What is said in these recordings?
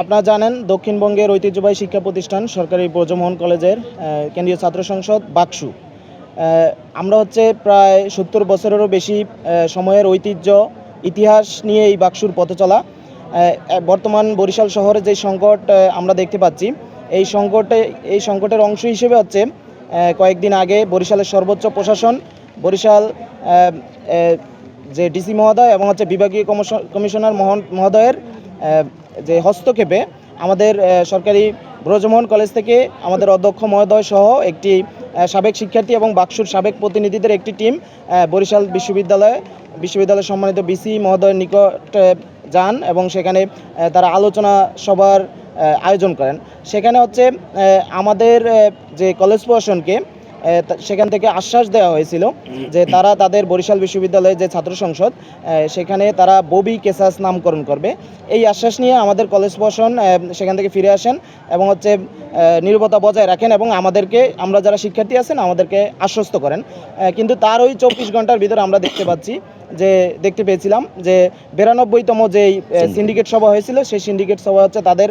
আপনারা জানেন, দক্ষিণবঙ্গের ঐতিহ্যবাহী শিক্ষা প্রতিষ্ঠান সরকারি ব্রজমোহন কলেজের কেন্দ্রীয় ছাত্র সংসদ বাকসু। আমরা হচ্ছে প্রায় সত্তর বছরেরও বেশি সময়ের ঐতিহ্য, ইতিহাস নিয়ে এই বাকসুর পথে চলা। বর্তমান বরিশাল শহরে যে সংকট আমরা দেখতে পাচ্ছি, এই সংকটে, এই সংকটের অংশ হিসেবে হচ্ছে কয়েকদিন আগে বরিশালের সর্বোচ্চ প্রশাসন, বরিশাল যে ডিসি মহোদয় এবং হচ্ছে বিভাগীয় কমিশনার মহন- মহোদয়ের যে হস্তক্ষেপে আমাদের সরকারি ব্রজমোহন কলেজ থেকে আমাদের অধ্যক্ষ মহোদয় সহ একটি সাবেক শিক্ষার্থী এবং বাক্সুর সাবেক প্রতিনিধিদের একটি টিম বরিশাল বিশ্ববিদ্যালয়ে, বিশ্ববিদ্যালয়ের সম্মানিত বিসি মহোদয়ের নিকট যান এবং সেখানে তারা আলোচনা সভার আয়োজন করেন। সেখানে হচ্ছে আমাদের যে কলেজ প্রশাসনকে সেখান থেকে আশ্বাস দেওয়া হয়েছিল যে তারা তাদের বরিশাল বিশ্ববিদ্যালয়ের যে ছাত্র সংসদ সেখানে তারা ববি কেসাস নামকরণ করবে। এই আশ্বাস নিয়ে আমাদের কলেজ প্রশাসন সেখান থেকে ফিরে আসেন এবং হচ্ছে নীরবতা বজায় রাখেন এবং আমাদেরকে আমরা যারা শিক্ষার্থী আছেন আমাদেরকে আশ্বস্ত করেন। কিন্তু তার ওই চব্বিশ ঘণ্টার ভিতরে আমরা দেখতে পাচ্ছি যে দেখতে পেয়েছিলাম যে বিরানব্বইতম যেই সিন্ডিকেট। সভা হয়েছিল সেই সিন্ডিকেট সভা হচ্ছে তাদের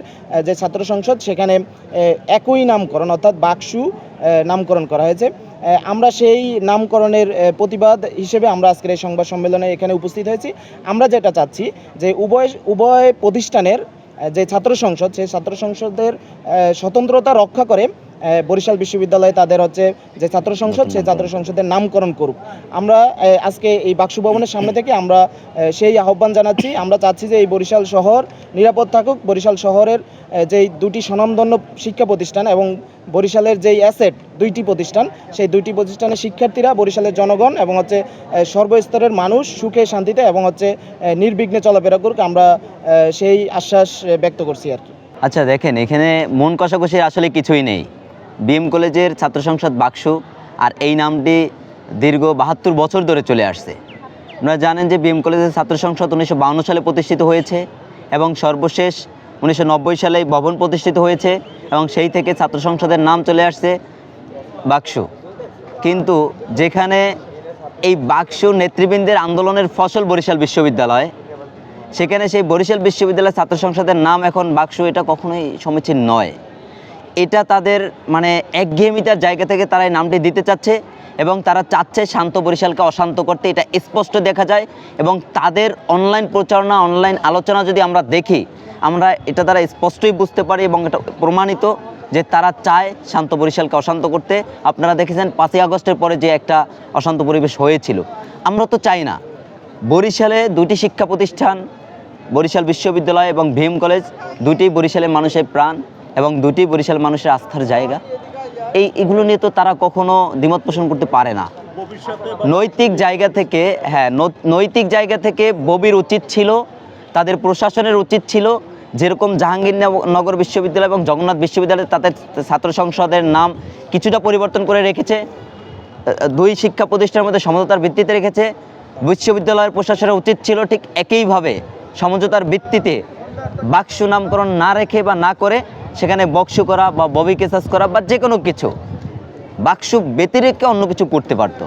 যে ছাত্র সংসদ সেখানে একই নামকরণ অর্থাৎ বাকসু নামকরণ করা হয়েছে। আমরা সেই নামকরণের প্রতিবাদ হিসেবে আমরা আজকের এই সংবাদ সম্মেলনে এখানে উপস্থিত হয়েছি। আমরা যেটা চাচ্ছি যে উভয় উভয় প্রতিষ্ঠানের যে ছাত্র সংসদ, সেই ছাত্র সংসদের স্বতন্ত্রতা রক্ষা করে বরিশাল বিশ্ববিদ্যালয়ে তাদের হচ্ছে যে ছাত্র সংসদ, সেই ছাত্র সংসদের নামকরণ করুক। আমরা আজকে এই বাক্সু ভবনের সামনে থেকে আমরা সেই আহ্বান জানাচ্ছি। আমরা চাচ্ছি যে এই বরিশাল শহর নিরাপদ থাকুক। বরিশাল শহরের যেই দুটি স্বনামধন্য শিক্ষা প্রতিষ্ঠান এবং বরিশালের যেই অ্যাসেট দুইটি প্রতিষ্ঠান, সেই দুইটি প্রতিষ্ঠানের শিক্ষার্থীরা বরিশালের জনগণ এবং হচ্ছে সর্বস্তরের মানুষ সুখে, শান্তিতে এবং হচ্ছে নির্বিঘ্নে চলাফেরা করুক। আমরা সেই আশ্বাস ব্যক্ত করছি আর কি। আচ্ছা দেখেন, এখানে মন কষাকষি আসলে কিছুই নেই। বিএম কলেজের ছাত্র সংসদ বাক্সু আর এই নামটি দীর্ঘ বাহাত্তর বছর ধরে চলে আসছে। আপনারা জানেন যে বিএম কলেজের ছাত্র সংসদ উনিশশো সালে প্রতিষ্ঠিত হয়েছে এবং সর্বশেষ উনিশশো নব্বই সালে ভবন প্রতিষ্ঠিত হয়েছে এবং সেই থেকে ছাত্র সংসদের নাম চলে আসছে বাক্সু। কিন্তু যেখানে এই বাক্সু নেতৃবৃন্দের আন্দোলনের ফসল বরিশাল বিশ্ববিদ্যালয়, সেখানে সেই বরিশাল বিশ্ববিদ্যালয়ের ছাত্র সংসদের নাম এখন বাক্স, এটা কখনোই সমীচীন নয়। এটা তাদের মানে একঘেয়েমিতার জায়গা থেকে তারা এই নামটি দিতে চাচ্ছে এবং তারা চাচ্ছে শান্ত বরিশালকে অশান্ত করতে, এটা স্পষ্ট দেখা যায়। এবং তাদের অনলাইন প্রচারণা অনলাইন আলোচনা যদি আমরা দেখি, আমরা এটা দ্বারা স্পষ্টই বুঝতে পারি এবং এটা প্রমাণিত যে তারা চায় শান্ত বরিশালকে অশান্ত করতে। আপনারা দেখেছেন পাঁচই আগস্টের পরে যে একটা অশান্ত পরিবেশ হয়েছিল। আমরা তো চাই না। বরিশালে দুটি শিক্ষা প্রতিষ্ঠান, বরিশাল বিশ্ববিদ্যালয় এবং ভীম কলেজ দুটি বরিশালের মানুষের প্রাণ। এবং দুটি বরিশাল মানুষের আস্থার জায়গা। এই এগুলো নিয়ে তো তারা কখনো দ্বিমত পোষণ করতে পারে না। নৈতিক জায়গা থেকে হ্যাঁ নৈতিক জায়গা থেকে ববির উচিত ছিল, তাদের প্রশাসনের উচিত ছিল, যেরকম জাহাঙ্গীরনগর বিশ্ববিদ্যালয় এবং জগন্নাথ বিশ্ববিদ্যালয় তাদের ছাত্র সংসদের নাম কিছুটা পরিবর্তন করে রেখেছে দুই শিক্ষা প্রতিষ্ঠানের মধ্যে সমঝোতার ভিত্তিতে রেখেছে, বিশ্ববিদ্যালয়ের প্রশাসনের উচিত ছিল ঠিক একইভাবে সমঝোতার ভিত্তিতে বাক্সু নামকরণ না রেখে বা না করে সেখানে বক্স করা বা ববি কেসাস করা বা যে কোনো কিছু, বাক্স ব্যতিরেকে অন্য কিছু করতে পারতো।